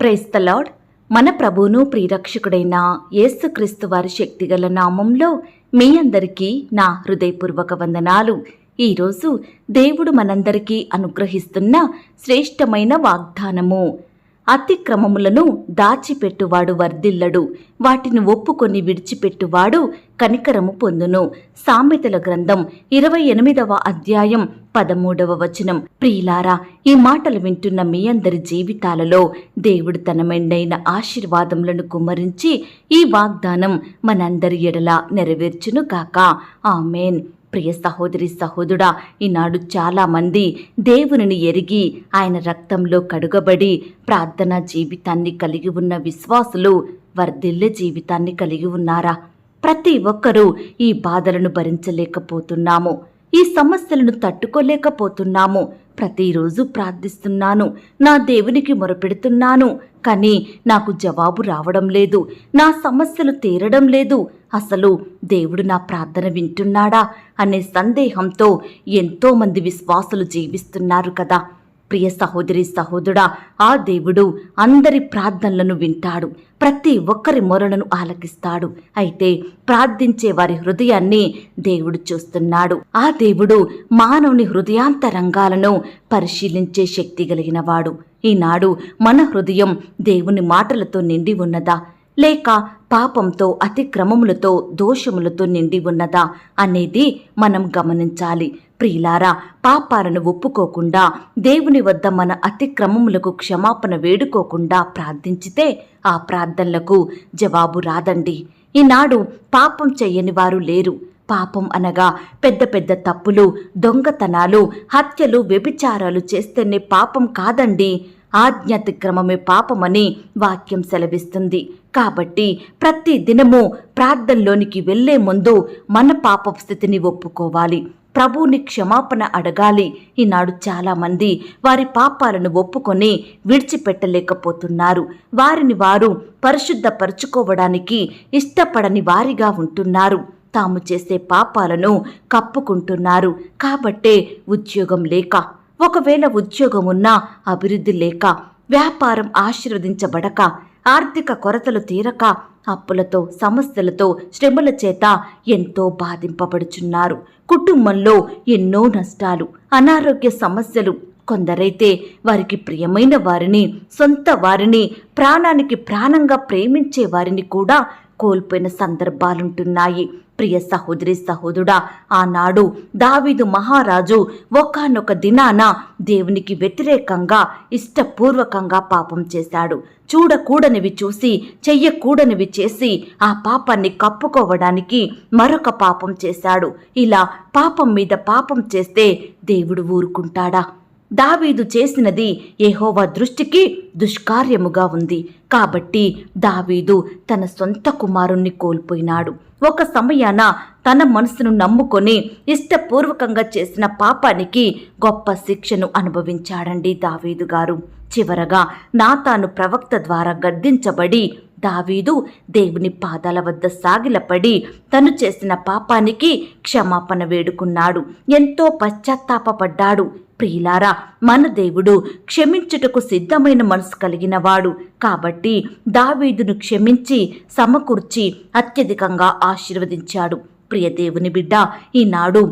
Praise the Lord మన ప్రభువును ప్రియరక్షకుడైన యేసుక్రీస్తు వారి శక్తిగల నామంలో మీ అందరికీ నా హృదయపూర్వక వందనాలు. ఈరోజు దేవుడు మనందరికీ అనుగ్రహిస్తున్న శ్రేష్టమైన వాగ్దానము అతిక్రమములను దాచిపెట్టువాడు వర్ధిల్లడు. వాటిని ఒప్పుకొని విడిచిపెట్టువాడు కనికరము పొందును. సామెతల గ్రంథం ఇరవై ఎనిమిదవ అధ్యాయం పదమూడవ వచనం. ప్రియులారా ఈ మాటలు వింటున్న మీ అందరి జీవితాలలో దేవుడు తన మెండైన ఆశీర్వాదములను కుమ్మరించి ఈ వాగ్దానం మనందరి ఎడలా నెరవేర్చును కాక ఆమెన్. ప్రియ సహోదరి సహోదరుడా ఈనాడు చాలామంది దేవుని దేవునిని ఎరిగి ఆయన రక్తంలో కడుగబడి ప్రార్థనా జీవితాన్ని కలిగి ఉన్న విశ్వాసులు వర్ధిల్లే జీవితాన్ని కలిగి ఉన్నారా? ప్రతి ఒక్కరూ ఈ బాధలను భరించలేకపోతున్నాము. ఈ సమస్యలను తట్టుకోలేకపోతున్నాము. ప్రతిరోజు ప్రార్థిస్తున్నాను. నా దేవునికి మొరపెడుతున్నాను. కానీ నాకు జవాబు రావడం లేదు. నా సమస్యలు తీరడం లేదు. అసలు దేవుడు నా ప్రార్థన వింటున్నాడా? అనే సందేహంతో ఎంతోమంది విశ్వాసులు జీవిస్తున్నారు కదా. ప్రియ సహోదరి సహోదరుడా ఆ దేవుడు అందరి ప్రార్థనలను వింటాడు. ప్రతి ఒక్కరి మొరలను ఆలకిస్తాడు. అయితే ప్రార్థించే వారి హృదయాన్ని దేవుడు చూస్తున్నాడు. ఆ దేవుడు మానవుని హృదయాంతరంగాలను పరిశీలించే శక్తి కలిగినవాడు. ఈనాడు మన హృదయం దేవుని మాటలతో నిండి ఉన్నదా? లేక పాపంతో అతిక్రమములతో దోషములతో నిండి ఉన్నదా? అనేది మనం గమనించాలి. ప్రియులారా పాపాలను ఒప్పుకోకుండా దేవుని వద్ద మన అతిక్రమములకు క్షమాపణ వేడుకోకుండా ప్రార్థించితే ఆ ప్రార్థనలకు జవాబు రాదండి. ఈనాడు పాపం చెయ్యని వారు లేరు. పాపం అనగా పెద్ద పెద్ద తప్పులు దొంగతనాలు హత్యలు వ్యభిచారాలు చేస్తేనే పాపం కాదండి. ఆజ్ఞాతిక్రమమే పాపమని వాక్యం సెలవిస్తుంది. కాబట్టి ప్రతి దినము ప్రార్థనలోనికి వెళ్ళే ముందు మన పాప స్థితిని ఒప్పుకోవాలి. ప్రభువుని క్షమాపణ అడగాలి. ఈనాడు చాలామంది వారి పాపాలను ఒప్పుకొని విడిచిపెట్టలేకపోతున్నారు. వారిని వారు పరిశుద్ధపరచుకోవడానికి ఇష్టపడని వారిగా ఉంటున్నారు. తాము చేసే పాపాలను కప్పుకుంటున్నారు. కాబట్టే ఉద్యోగం లేక ఒకవేళ ఉద్యోగం ఉన్నా అభివృద్ధి లేక వ్యాపారం ఆశీర్వదించబడక ఆర్థిక కొరతలు తీరక అప్పులతో సమస్యలతో శ్రమల చేత ఎంతో బాధింపబడుచున్నారు. కుటుంబంలో ఎన్నో నష్టాలు అనారోగ్య సమస్యలు కొందరైతే వారికి ప్రియమైన వారిని సొంత వారిని ప్రాణానికి ప్రాణంగా ప్రేమించే వారిని కూడా కోల్పోయిన సందర్భాలుంటున్నాయి. ప్రియ సహోదరి సహోదరుడా ఆనాడు దావీదు మహారాజు ఒకనొక దినాన దేవునికి వ్యతిరేకంగా ఇష్టపూర్వకంగా పాపం చేశాడు. చూడకూడనివి చూసి చెయ్యకూడనివి చేసి ఆ పాపాన్ని కప్పుకోవడానికి మరొక పాపం చేశాడు. ఇలా పాపం మీద పాపం చేస్తే దేవుడు ఊరుకుంటాడా? దావీదు చేసినది ఏహోవా దృష్టికి దుష్కార్యముగా ఉంది. కాబట్టి దావీదు తన సొంత కుమారుణ్ణి కోల్పోయినాడు. ఒక సమయాన తన మనసును నమ్ముకొని ఇష్టపూర్వకంగా చేసిన పాపానికి గొప్ప శిక్షను అనుభవించాడండి దావీదు గారు. చివరగా నాతాను ప్రవక్త ద్వారా గద్దించబడి దావీదు దేవుని పాదాల వద్ద సాగిలపడి తను చేసిన పాపానికి క్షమాపణ వేడుకున్నాడు. ఎంతో పశ్చాత్తాపపడ్డాడు. ప్రియులారా మన దేవుడు క్షమించుటకు సిద్ధమైన మనసు కలిగినవాడు కాబట్టి దావీదును క్షమించి సమకూర్చి అత్యధికంగా ఆశీర్వదించాడు. ప్రియ దేవుని బిడ్డ ఈనాడు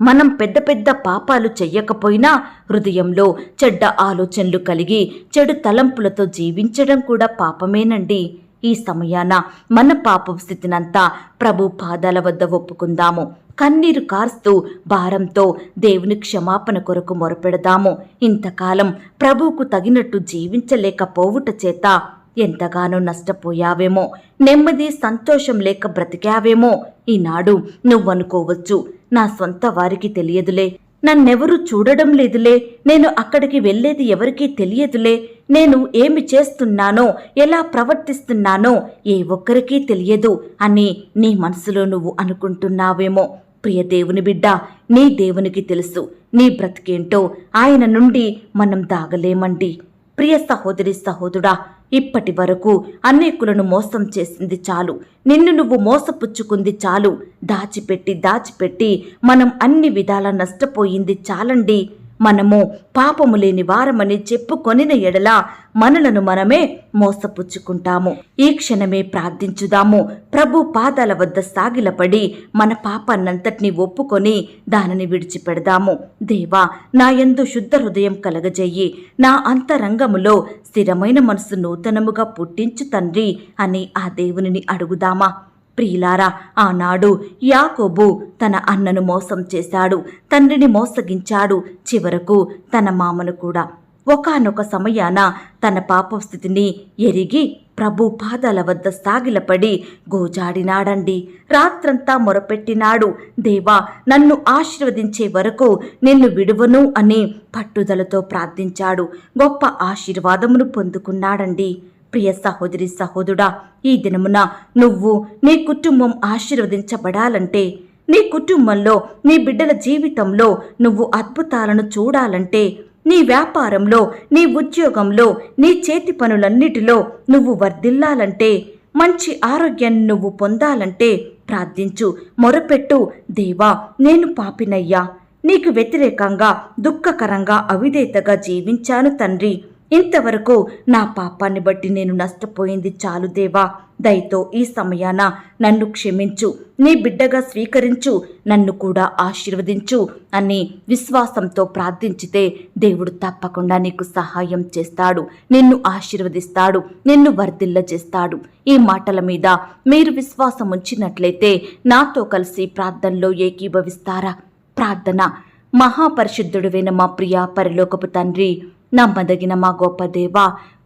మనం పెద్ద పెద్ద పాపాలు చెయ్యకపోయినా హృదయంలో చెడ్డ ఆలోచనలు కలిగి చెడు తలంపులతో జీవించడం కూడా పాపమేనండి. ఈ సమయాన మన పాప స్థితినంతా ప్రభు పాదాల వద్ద ఒప్పుకుందాము. కన్నీరు కార్స్తూ భారంతో దేవుని క్షమాపణ కొరకు మొరపెడదాము. ఇంతకాలం ప్రభువుకు తగినట్టు జీవించలేకపోవుట చేత ఎంతగానో నష్టపోయావేమో. నెమ్మది సంతోషం లేక బ్రతికావేమో. ఈనాడు నువ్వనుకోవచ్చు. నా సొంత వారికి తెలియదులే. నన్నెవరూ చూడడం లేదులే. నేను అక్కడికి వెళ్ళేది ఎవరికీ తెలియదులే. నేను ఏమి చేస్తున్నానో ఎలా ప్రవర్తిస్తున్నానో ఏ ఒక్కరికీ తెలియదు అని నీ మనసులో నువ్వు అనుకుంటున్నావేమో. ప్రియ దేవుని బిడ్డ నీ దేవునికి తెలుసు. నీ బ్రతికేంటో ఆయన నుండి మనం దాగలేమండి. ప్రియ సహోదరి సహోదరుడా ఇప్పటి వరకు అనేకులను మోసం చేసింది చాలు. నిన్ను నువ్వు మోసపుచ్చుకుంది చాలు. దాచిపెట్టి దాచిపెట్టి మనం అన్ని విధాలా నష్టపోయింది చాలండి. మనము పాపము లేని వారమని చెప్పుకొనిన ఎడల మనలను మనమే మోసపుచ్చుకుంటాము. ఈ క్షణమే ప్రార్థించుదాము. ప్రభు పాదాల వద్ద సాగిలపడి మన పాపాన్నంతటినీ ఒప్పుకొని దానిని విడిచిపెడదాము. దేవా నా ఎందు శుద్ధ హృదయం కలగజెయ్యి నా అంతరంగములో స్థిరమైన మనసు నూతనముగా పుట్టించు తండ్రి అని ఆ దేవునిని అడుగుదామా? ప్రియులారా ఆనాడు యాకోబు తన అన్నను మోసం చేశాడు తండ్రిని మోసగించాడు చివరకు తన మామను కూడా. ఒకానొక సమయాన తన పాపస్థితిని ఎరిగి ప్రభు పాదాల వద్ద సాగిలపడి గోజాడినాడండి. రాత్రంతా మొరపెట్టినాడు దేవా నన్ను ఆశీర్వదించే వరకు నిన్ను విడువను అని పట్టుదలతో ప్రార్థించాడు. గొప్ప ఆశీర్వాదమును పొందుకున్నాడండి. ప్రియ సహోదరి సహోదరుడా ఈ దినమున నువ్వు నీ కుటుంబం ఆశీర్వదించబడాలంటే నీ కుటుంబంలో నీ బిడ్డల జీవితంలో నువ్వు అద్భుతాలను చూడాలంటే నీ వ్యాపారంలో నీ ఉద్యోగంలో నీ చేతి పనులన్నిటిలో నువ్వు వర్ధిల్లాలంటే మంచి ఆరోగ్యాన్ని నువ్వు పొందాలంటే ప్రార్థించు. మొరపెట్టు దేవా నేను పాపినయ్యా. నీకు వ్యతిరేకంగా దుఃఖకరంగా అవిధేతగా జీవించాను తండ్రి. ఇంతవరకు నా పాపాన్ని బట్టి నేను నష్టపోయింది చాలు దేవా. దయతో ఈ సమయాన నన్ను క్షమించు. నీ బిడ్డగా స్వీకరించు. నన్ను కూడా ఆశీర్వదించు అని విశ్వాసంతో ప్రార్థించితే దేవుడు తప్పకుండా నీకు సహాయం చేస్తాడు. నిన్ను ఆశీర్వదిస్తాడు. నిన్ను వర్ధిల్ల చేస్తాడు. ఈ మాటల మీద మీరు విశ్వాసం ఉంచినట్లయితే నాతో కలిసి ప్రార్థనలో ఏకీభవిస్తారా? ప్రార్థన. మహాపరిశుద్ధుడువైన మా ప్రియ పరిలోకపు తండ్రి నమ్మదగిన మా గొప్ప దేవ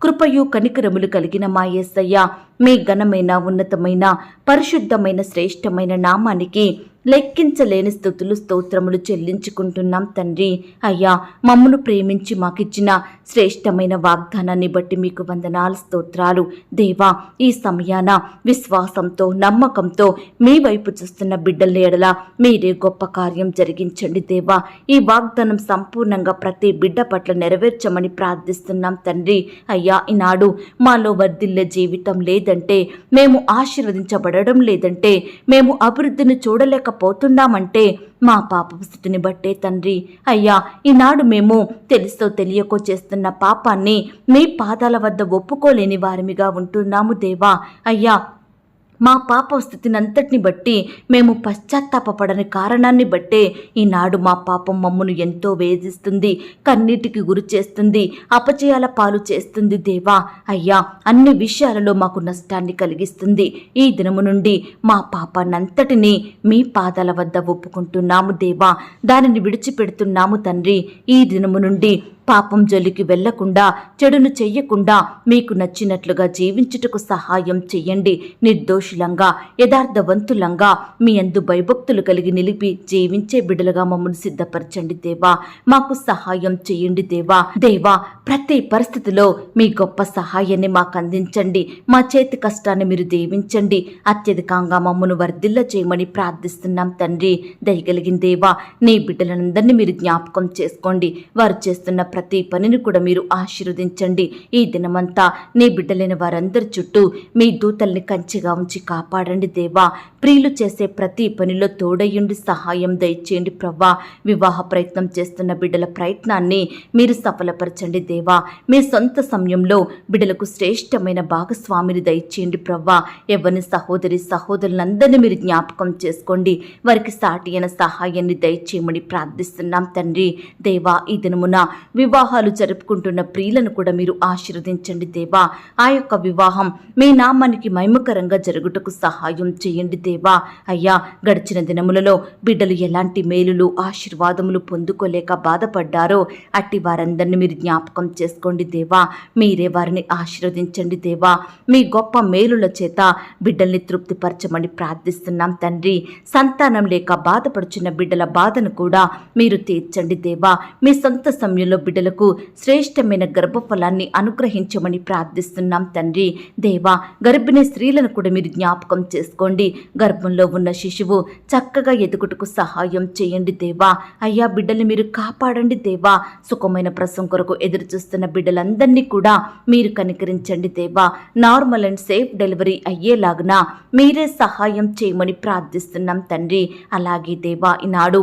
కృపయు కనికరములు కలిగిన మా యేసయ్య మీ ఘనమైన ఉన్నతమైన పరిశుద్ధమైన శ్రేష్టమైన నామానికి లెక్కించలేని స్థుతులు స్తోత్రములు చెల్లించుకుంటున్నాం తండ్రి. అయ్యా మమ్మను ప్రేమించి మాకిచ్చిన శ్రేష్టమైన వాగ్దానాన్ని బట్టి మీకు వందనాలు స్తోత్రాలు. దేవా ఈ సమయాన విశ్వాసంతో నమ్మకంతో మీ వైపు చూస్తున్న బిడ్డల ఎడల మీరే గొప్ప కార్యం జరిగించండి దేవా. ఈ వాగ్దానం సంపూర్ణంగా ప్రతి బిడ్డ పట్ల నెరవేర్చమని ప్రార్థిస్తున్నాం తండ్రి. అయ్యా ఈనాడు మాలో వర్ధిల్లే జీవితం లేదంటే మేము ఆశీర్వదించబడడం లేదంటే మేము అభివృద్ధిని చూడలేక పోతున్నామంటే మా పాప స్థితిని బట్టే తండ్రి. అయ్యా ఈనాడు మేము తెలుసో తెలియకో చేస్తున్న పాపాన్ని మీ పాదాల వద్ద ఒప్పుకోలేని వారిమిగా ఉంటున్నాము దేవా. అయ్యా మా పాప స్థితినంతటిని బట్టి మేము పశ్చాత్తాపడని కారణాన్ని బట్టే ఈనాడు మా పాపం మమ్మను ఎంతో వేధిస్తుంది కన్నీటికి గురి చేస్తుంది అపచయాల పాలు చేస్తుంది దేవా. అయ్యా అన్ని విషయాలలో మాకు నష్టాన్ని కలిగిస్తుంది. ఈ దినము నుండి మా పాపాన్నంతటినీ మీ పాదాల వద్ద ఒప్పుకుంటున్నాము దేవా. దానిని విడిచిపెడుతున్నాము తండ్రి. ఈ దినము నుండి పాపం జోలికి వెళ్ళకుండా చెడును చెయ్యకుండా మీకు నచ్చినట్లుగా జీవించుటకు సహాయం చెయ్యండి. నిర్దోషులంగా యథార్థవంతులంగా మీ అందు భయభక్తులు కలిగి నిలిపి జీవించే బిడ్డలుగా మమ్మల్ని సిద్ధపరచండి దేవా. మాకు సహాయం చెయ్యండి దేవా. దేవా ప్రతి పరిస్థితిలో మీ గొప్ప సహాయాన్ని మాకు అందించండి. మా చేతి కష్టాన్ని మీరు దీవించండి. అత్యధికంగా మమ్మను వర్ధిల్ల చేయమని ప్రార్థిస్తున్నాం తండ్రి. దయగలిగిన దేవా నీ బిడ్డలందరినీ మీరు జ్ఞాపకం చేసుకోండి. వారు చేస్తున్న ప్రతి పనిని కూడా మీరు ఆశీర్వదించండి. ఈ దినమంతా నీ బిడ్డలైన వారందరి చుట్టూ మీ దూతల్ని కంచిగా ఉంచి కాపాడండి దేవా. ప్రియులు చేసే ప్రతి పనిలో తోడయ్యుండి సహాయం దయచేయండి ప్రవ్వా. వివాహ ప్రయత్నం చేస్తున్న బిడ్డల ప్రయత్నాన్ని మీరు సఫలపరచండి దేవా. మీ సొంత సమయంలో బిడ్డలకు శ్రేష్టమైన భాగస్వామిని దయచేయండి ప్రవ్వా. ఎవరిని సహోదరి సహోదరులందరినీ మీరు జ్ఞాపకం చేసుకోండి. వారికి సాటి అయిన సహాయాన్ని దయచేయమని ప్రార్థిస్తున్నాం తండ్రి. దేవా ఈ దినమున వివాహాలు జరుపుకుంటున్న ప్రియులను కూడా మీరు ఆశీర్వదించండి దేవా. ఆ యొక్క వివాహం మీ నామానికి మహిమకరంగా జరుగుటకు సహాయం చేయండి దేవా. అయ్యా గడిచిన దినములలో బిడ్డలు ఎలాంటి మేలులు ఆశీర్వాదములు పొందుకోలేక బాధపడ్డారో అట్టి వారందరిని మీరు జ్ఞాపకం చేసుకోండి దేవా. మీరే వారిని ఆశీర్వదించండి దేవా. మీ గొప్ప మేలుల చేత బిడ్డల్ని తృప్తిపరచమని ప్రార్థిస్తున్నాం తండ్రి. సంతానం లేక బాధపడుచున్న బిడ్డల బాధను కూడా మీరు తీర్చండి దేవా. మీ సొంత సమయంలో బిడ్డలకు శ్రేష్టమైన గర్భఫలాన్ని అనుగ్రహించమని ప్రార్థిస్తున్నాం తండ్రి. దేవా గర్భిణీ స్త్రీలను కూడా మీరు జ్ఞాపకం చేసుకోండి. గర్భంలో ఉన్న శిశువు చక్కగా ఎదుగుటకు సహాయం చేయండి దేవా. అయ్యా బిడ్డలు మీరు కాపాడండి దేవా. సుఖమైన ప్రసవం కొరకు ఎదురు చూస్తున్న బిడ్డలందరినీ కూడా మీరు కనికరించండి దేవా. నార్మల్ అండ్ సేఫ్ డెలివరీ అయ్యేలాగున మీరే సహాయం చేయమని ప్రార్థిస్తున్నాం తండ్రి. అలాగే దేవా ఈనాడు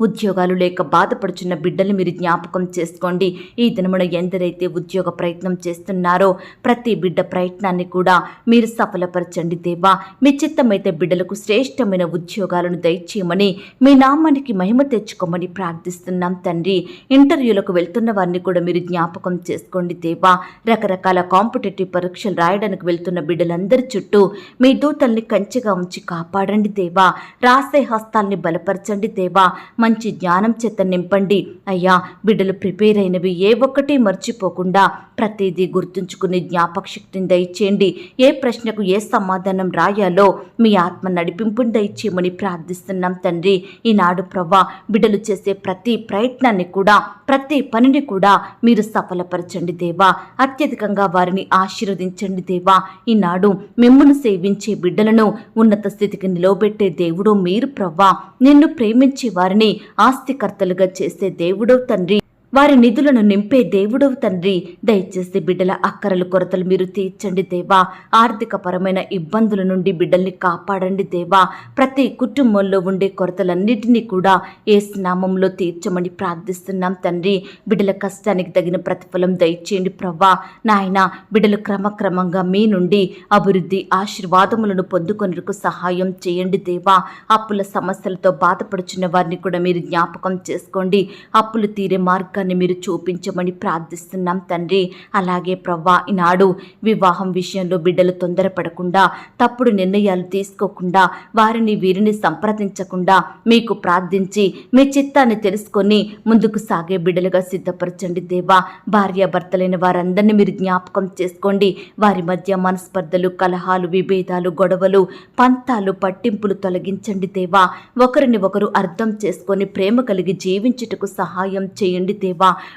ఉద్యోగాలు లేక బాధపడుచున్న బిడ్డలు మీరు జ్ఞాపకం చేసుకోండి. ఈ దినమున ఎందరైతే ఉద్యోగ ప్రయత్నం చేస్తున్నారో ప్రతి బిడ్డ ప్రయత్నాన్ని కూడా మీరు సఫలపరచండి దేవా. మీ చిత్తమైతే బిడ్డలకు శ్రేష్టమైన ఉద్యోగాలను దయచేయమని మీ నామానికి మహిమ తెచ్చుకోమని ప్రార్థిస్తున్నాం తండ్రి. ఇంటర్వ్యూలకు వెళ్తున్న వారిని కూడా మీరు జ్ఞాపకం చేసుకోండి దేవా. రకరకాల కాంపిటేటివ్ పరీక్షలు రాయడానికి వెళ్తున్న బిడ్డలందరి చుట్టూ మీ దూతల్ని కంచెగా ఉంచి కాపాడండి దేవా. రాసే హస్తాల్ని బలపరచండి దేవా. మంచి మంచి జ్ఞానం చేత నింపండి. అయ్యా బిడ్డలు ప్రిపేర్ అయినవి ఏ ఒక్కటి మర్చిపోకుండా ప్రతిదీ గుర్తుంచుకుని జ్ఞాపక శక్తిని దయచేయండి. ఏ ప్రశ్నకు ఏ సమాధానం రాయాలో మీ ఆత్మ నడిపింపుని దయచేయమని ప్రార్థిస్తున్నాం తండ్రి. ఈనాడు ప్రవ్వా బిడ్డలు చేసే ప్రతి ప్రయత్నాన్ని కూడా ప్రతి పనిని కూడా మీరు సఫలపరచండి దేవా. అత్యధికంగా వారిని ఆశీర్వదించండి దేవా. ఈనాడు మిమ్మల్ని సేవించే బిడ్డలను ఉన్నత స్థితికి నిలవబెట్టే దేవుడు మీరు ప్రవ్వా. నిన్ను ప్రేమించే వారిని ఆస్తికర్తలుగా చేసే దేవుడో తండ్రి. వారి నిధులను నింపే దేవుడవు తండ్రి. దయచేసి బిడ్డల అక్కరలు కొరతలు మీరు తీర్చండి దేవా. ఆర్థిక పరమైన ఇబ్బందుల నుండి బిడ్డల్ని కాపాడండి దేవా. ప్రతి కుటుంబంలో ఉండే కొరతలన్నిటినీ కూడా ఏ స్నామంలో తీర్చమని ప్రార్థిస్తున్నాం తండ్రి. బిడ్డల కష్టానికి తగిన ప్రతిఫలం దయచేయండి ప్రవ్వా. నాయన బిడ్డలు క్రమక్రమంగా మీ నుండి అభివృద్ధి ఆశీర్వాదములను పొందుకొనుటకు సహాయం చేయండి దేవా. అప్పుల సమస్యలతో బాధపడుచున్న వారిని కూడా మీరు జ్ఞాపకం చేసుకోండి. అప్పులు తీరే మార్గాన్ని మీరు చూపించమని ప్రార్థిస్తున్నాం తండ్రి. అలాగే ప్రవ్వా ఈనాడు వివాహం విషయంలో బిడ్డలు తొందరపడకుండా తప్పుడు నిర్ణయాలు తీసుకోకుండా వారిని వీరిని సంప్రదించకుండా మీకు ప్రార్థించి మీ చిత్తాన్ని తెలుసుకొని ముందుకు సాగే బిడ్డలుగా సిద్ధపరచండి దేవా. భార్యాభర్తలైన వారందరినీ మీరు జ్ఞాపకం చేసుకోండి. వారి మధ్య మనస్పర్ధలు కలహాలు విభేదాలు గొడవలు పంతాలు పట్టింపులు తొలగించండి దేవా. ఒకరిని ఒకరు అర్థం చేసుకొని ప్రేమ కలిగి జీవించుటకు సహాయం చేయండి దేవా.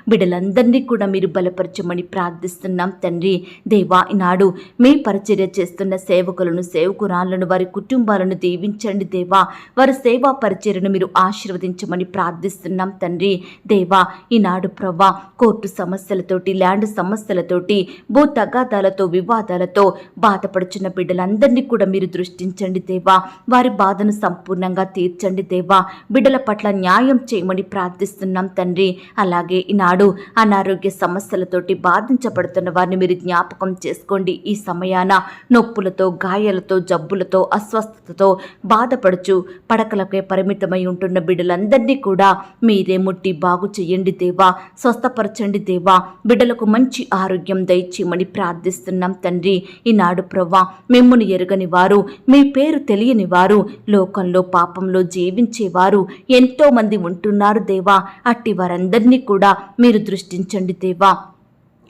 బిడ్డలందరినీ కూడా మీరు బలపరచమని ప్రార్థిస్తున్నాం తండ్రి. దేవా ఈనాడు మీ పరిచర్య చేస్తున్న సేవకులను సేవకురాళ్ళను వారి కుటుంబాలను దీవించండి దేవా. వారి సేవా పరిచర్యను మీరు ఆశీర్వదించమని ప్రార్థిస్తున్నాం తండ్రి. దేవా ఈనాడు ప్రవ్వా కోర్టు సమస్యలతోటి ల్యాండ్ సమస్యలతోటి భూ తగాదాలతో వివాదాలతో బాధపడుచున్న బిడ్డలందరినీ కూడా మీరు దృష్టించండి దేవా. వారి బాధను సంపూర్ణంగా తీర్చండి దేవా. బిడ్డల పట్ల న్యాయం చేయమని ప్రార్థిస్తున్నాం తండ్రి. అలాగే ఈనాడు అనారోగ్య సమస్యలతోటి బాధించబడుతున్న వారిని మీరు జ్ఞాపకం చేసుకోండి. ఈ సమయాన నొప్పులతో గాయాలతో జబ్బులతో అస్వస్థతతో బాధపడుచు పడకలకే పరిమితమై ఉంటున్న బిడ్డలందరినీ కూడా మీరే ముట్టి బాగు చేయండి దేవా. స్వస్థపరచండి దేవా. బిడ్డలకు మంచి ఆరోగ్యం దయచేయమని ప్రార్థిస్తున్నాం తండ్రి. ఈనాడు ప్రవ్వా మిమ్మల్ని ఎరుగని వారు మీ పేరు తెలియని వారు లోకంలో పాపంలో జీవించేవారు ఎంతో మంది ఉంటున్నారు దేవా. అట్టి వారందరినీ కూడా మీరు దృష్టించండి దేవా.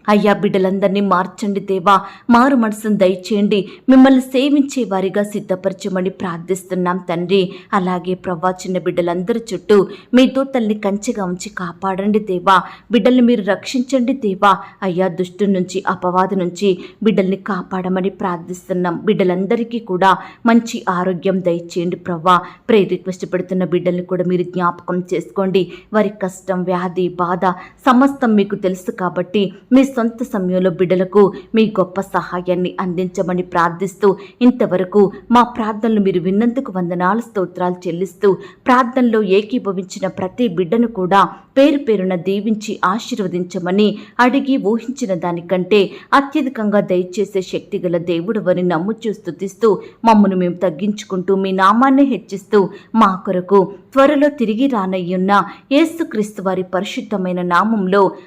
అయ్యా బిడ్డలందరినీ మార్చండి దేవా. మారు మనసును దయచేయండి. మిమ్మల్ని సేవించే వారిగా సిద్ధపరచమని ప్రార్థిస్తున్నాం తండ్రి. అలాగే ప్రవ్వా చిన్న బిడ్డలందరి చుట్టూ మీ దూతల్ని కంచెగా ఉంచి కాపాడండి దేవా. బిడ్డల్ని మీరు రక్షించండి దేవా. అయ్యా దుష్టు నుంచి అపవాదు నుంచి బిడ్డల్ని కాపాడమని ప్రార్థిస్తున్నాం. బిడ్డలందరికీ కూడా మంచి ఆరోగ్యం దయచేయండి ప్రవ్వా. ప్రే రిక్వెస్ట్ పెడుతున్న బిడ్డల్ని కూడా మీరు జ్ఞాపకం చేసుకోండి. వారి కష్టం వ్యాధి బాధ సమస్తం మీకు తెలుసు కాబట్టి మీ సొంత సమయంలో బిడ్డలకు మీ గొప్ప సహాయాన్ని అందించమని ప్రార్థిస్తూ ఇంతవరకు మా ప్రార్థనలు మీరు విన్నందుకు వందనాలు స్తోత్రాలు చెల్లిస్తూ ప్రార్థనలో ఏకీభవించిన ప్రతి బిడ్డను కూడా పేరు పేరున దీవించి ఆశీర్వదించమని అడిగి ఊహించిన దానికంటే అత్యధికంగా దయచేసే శక్తి గల దేవుడు వని నమ్ముచూ స్థుతిస్తూ మమ్మను మేము తగ్గించుకుంటూ మీ నామాన్ని హెచ్చిస్తూ మా కొరకు త్వరలో తిరిగి రానయ్యున్న యేసుక్రీస్తు వారి పరిశుద్ధమైన నామంలో